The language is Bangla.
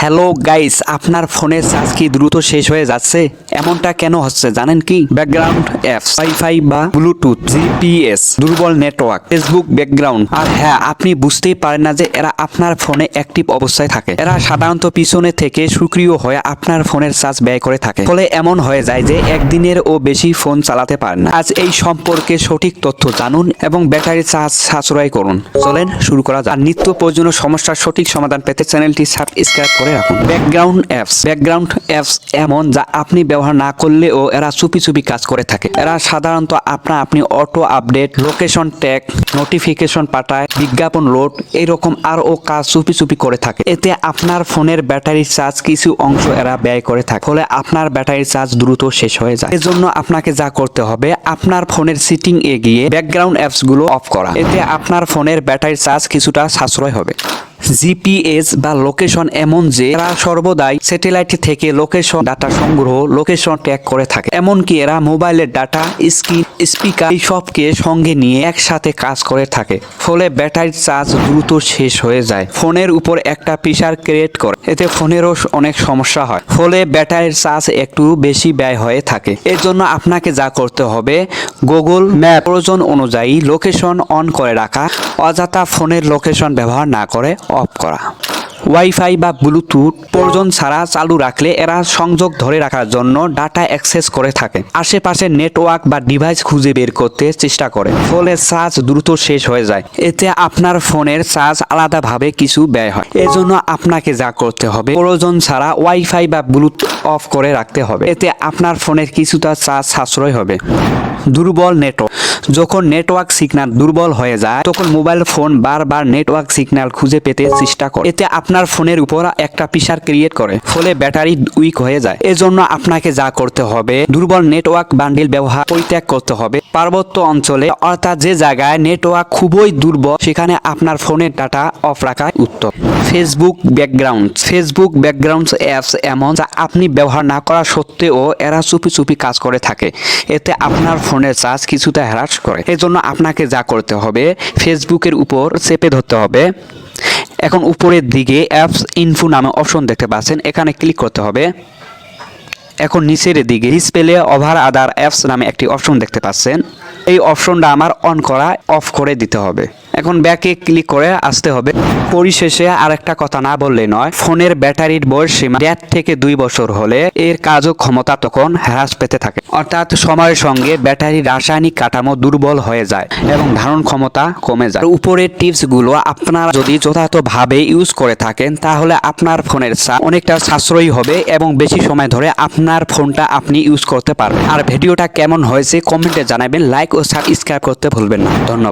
হ্যালো গাইস আপনার ফোনের চার্জ কি দ্রুত শেষ হয়ে যাচ্ছে? এমনটা কেন হচ্ছে জানেন কি? ব্যাকগ্রাউন্ড অ্যাপস ওয়াইফাই বা ব্লুটুথ জিপিএস দুর্বল নেটওয়ার্ক ফেসবুক ব্যাকগ্রাউন্ড আর হ্যাঁ আপনি বুঝতেই পারেন না যে এরা আপনার ফোনে অ্যাক্টিভ অবস্থায় থাকে। এরা সাধারণত পিছনে থেকে সক্রিয় হয়ে আপনার ফোনের চার্জ ব্যয় করে থাকে। ফলে এমন হয়ে যায় যে একদিনের ও বেশি ফোন চালাতে পারেন না। আজ এই সম্পর্কে সঠিক তথ্য জানুন এবং ব্যাটারি চার্জ সাশ্রয় করুন। চলেন শুরু করা যাক। আর নিত্য প্রয়োজনীয় সমস্যার সঠিক সমাধান পেতে চ্যানেলটি সাবস্ক্রাইব করে রাখুন। ব্যাকগ্রাউন্ড অ্যাপস ব্যাকগ্রাউন্ড অ্যাপস এমন যা আপনি ব্যবহার না করলেও এরা চুপি চুপি কাজ করে থাকে। এরা সাধারণত আপনা আপনি auto update, location tag, notification পাঠায়, বিজ্ঞাপন লোড এইরকম আর ও কাজ চুপি চুপি করে থাকে। এতে আপনার ফোনের ব্যাটারির চার্জ কিছু অংশ এরা ব্যয় করে থাকে। ফলে আপনার ব্যাটারির চার্জ দ্রুত শেষ হয়ে যায়। এজন্য আপনাকে যা করতে হবে, আপনার ফোনের সিটিং এ গিয়ে ব্যাকগ্রাউন্ড অ্যাপসগুলো অফ করা। এতে আপনার ফোনের ব্যাটারির চার্জ কিছুটা সাশ্রয় হবে। জিপিএস বা লোকেশন এমন যে এরা সর্বদাই স্যাটেলাইট থেকে লোকেশন ডাটা সংগ্রহ, লোকেশন ট্যাগ করে থাকে। এমনকি এরা মোবাইলের ডাটা, স্ক্রিন, স্পিকার এই সবকে সঙ্গে নিয়ে একসাথে কাজ করে থাকে। ফলে ব্যাটারির চার্জ দ্রুত শেষ হয়ে যায়। ফোনের উপর একটা প্রেশার ক্রিয়েট করে। এতে ফোনেরও অনেক সমস্যা হয়। ফলে ব্যাটারির চার্জ একটু বেশি ব্যয় হয়ে থাকে। এর জন্য আপনাকে যা করতে হবে, গুগল ম্যাপ প্রয়োজন অনুযায়ী লোকেশন অন করে রাখা। অযথা ফোনের লোকেশন ব্যবহার না করে অফ করা। ওয়াইফাই বা ব্লুটুথ প্রয়োজন ছাড়া চালু রাখলে এরা সংযোগ ধরে রাখার জন্য ডাটা অ্যাক্সেস করে থাকে। আশেপাশে নেটওয়ার্ক বা ডিভাইস খুঁজে বের করতে চেষ্টা করে, ফলে চার্জ দ্রুত শেষ হয়ে যায়। এতে আপনার ফোনের চার্জ আলাদাভাবে কিছু ব্যয় হয়। এজন্য আপনাকে যা করতে হবে, প্রয়োজন ছাড়া ওয়াইফাই বা ব্লুটুথ অফ করে রাখতে হবে। এতে আপনার ফোনের কিছুটা চার্জ সাশ্রয় হবে। দুর্বল নেটওয়ার্ক যখন নেটওয়ার্ক সিগন্যাল দুর্বল হয়ে যায়, তখন মোবাইল ফোন বারবার নেটওয়ার্ক সিগন্যাল খুঁজে পেতে চেষ্টা করে। এতে আপনার ফোনের উপর একটা প্রেশার ক্রিয়েট করে, ফলে ব্যাটারি উইক হয়ে যায়। এজন্য আপনাকে যা করতে হবে, দুর্বল নেটওয়ার্ক বান্ডিল ব্যবহার পরিত্যাগ করতে হবে। পার্বত্য অঞ্চলে, অর্থাৎ যে জায়গায় নেটওয়ার্ক খুবই দুর্বল, সেখানে আপনার ফোনের ডাটা অফ রাখাই উত্তম। Facebook background Facebook background apps এমন যা আপনি ব্যবহার না করা সত্ত্বেও এরা চুপি চুপি কাজ করে থাকে। এতে আপনার ফোনের চার্জ কিছুটা হ্রাস করে। এজন্য আপনাকে যা করতে হবে ফেসবুকের উপর চেপে ধরতে হবে। এখন উপরের দিকে অ্যাপস ইনফো নামে অপশন দেখতে পাচ্ছেন। এখানে ক্লিক করতে হবে। এখন নিচের দিকে ডিসপ্লে ওভার আদার অ্যাপস নামে একটি অপশন দেখতে পাচ্ছেন। এই অপশনটা আমার অন করা অফ করে দিতে হবে। এখন ব্যাকে ক্লিক করে আসতে হবে। পরিশেষে আরেকটা কথা না বললে নয়, ফোনের ব্যাটারির বয়স সীমা দেড় থেকে দুই বছর হলে এর কার্য ক্ষমতা তখন হ্রাস পেতে থাকে। অর্থাৎ সময়ের সঙ্গে ব্যাটারির রাসায়নিক কাঠামো দুর্বল হয়ে যায় এবং ধারণ ক্ষমতা কমে যায়। উপরের টিপসগুলো আপনারা যদি যথাযথভাবে ইউজ করে থাকেন, তাহলে আপনার ফোনের চার্জ অনেকটা সাশ্রয়ী হবে এবং বেশি সময় ধরে আপনার ফোনটা আপনি ইউজ করতে পারবেন। আর ভিডিওটা কেমন হয়েছে কমেন্টে জানাবেন। লাইক ও সাবস্ক্রাইব করতে ভুলবেন না। ধন্যবাদ।